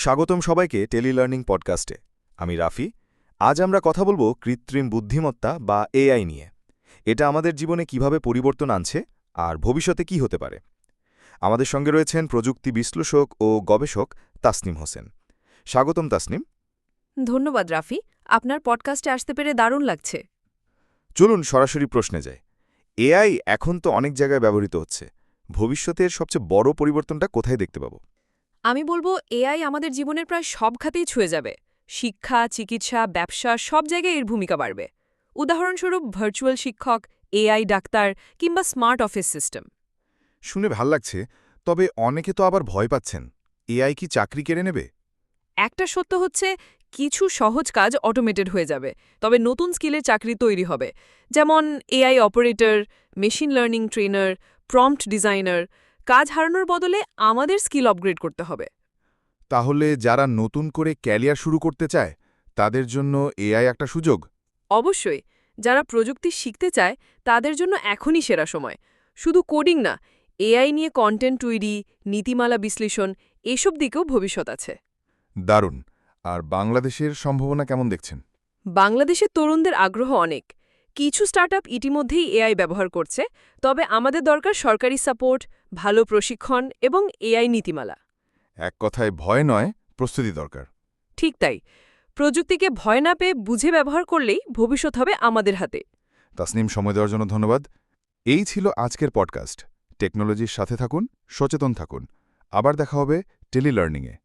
স্বাগতম সবাইকে টেলিলার্নিং পডকাস্টে। আমি রাফি। আজ আমরা কথা বলব কৃত্রিম বুদ্ধিমত্তা বা এআই নিয়ে। এটা আমাদের জীবনে কীভাবে পরিবর্তন আনছে আর ভবিষ্যতে কি হতে পারে। আমাদের সঙ্গে রয়েছেন প্রযুক্তি বিশ্লেষক ও গবেষক তাসনিম হোসেন। স্বাগতম তাসনিম। ধন্যবাদ রাফি। আপনার পডকাস্টে আসতে পেরে দারুণ লাগছে। চলুন সরাসরি প্রশ্নে যাই। এআই এখন তো অনেক জায়গায় ব্যবহৃত হচ্ছে। ভবিষ্যতের সবচেয়ে বড় পরিবর্তনটা কোথায় দেখতে পাবো? আমি বলব এআই আমাদের জীবনের প্রায় সব খাতেই ছুঁয়ে যাবে। শিক্ষা চিকিৎসা ব্যবসা সব জায়গায় এর ভূমিকা বাড়বে। উদাহরণস্বরূপ ভার্চুয়াল শিক্ষক এআই ডাক্তার কিংবা স্মার্ট অফিস সিস্টেম শুনে ভালো লাগছে তবে অনেকে তো আবার ভয় পাচ্ছেন। এআই কি চাকরি কেড়ে নেবে? একটা সত্য হচ্ছে কিছু সহজ কাজ অটোমেটেড হয়ে যাবে তবে নতুন স্কিলের চাকরি তৈরি হবে। যেমন AI operator machine learning trainer prompt designer কাজ হারানোর বদলে আমাদের স্কিল আপগ্রেড করতে হবে। তাহলে যারা নতুন করে ক্যারিয়ার শুরু করতে চায় তাদের জন্য এআই একটা সুযোগ? অবশ্যই। যারা প্রযুক্তি শিখতে চায় তাদের জন্য এখনই সেরা সময়। শুধু কোডিং না এআই নিয়ে কন্টেন্ট তৈরি নীতিমালা বিশ্লেষণ এসব দিকেও ভবিষ্যৎ আছে। দারুণ। আর বাংলাদেশের সম্ভাবনা কেমন দেখছেন? বাংলাদেশের তরুণদের আগ্রহ অনেক। কিছু স্টার্টআপ ইতিমধ্যেই এআই ব্যবহার করছে তবে আমাদের দরকার সরকারি সাপোর্ট ভালো প্রশিক্ষণ এবং এআই নীতিমালা। এক কথায় ভয় নয় প্রস্তুতি দরকার। ঠিক তাই। প্রযুক্তিকে ভয় না পেয়ে বুঝে ব্যবহার করলেই ভবিষ্যৎ হবে আমাদের হাতে। তাসনিম সময় দেওয়ার জন্য ধন্যবাদ। এই ছিল আজকের পডকাস্ট টেকনোলজির সাথে থাকুন সচেতন থাকুন। আবার দেখা হবে টেলিলার্নিংয়ে।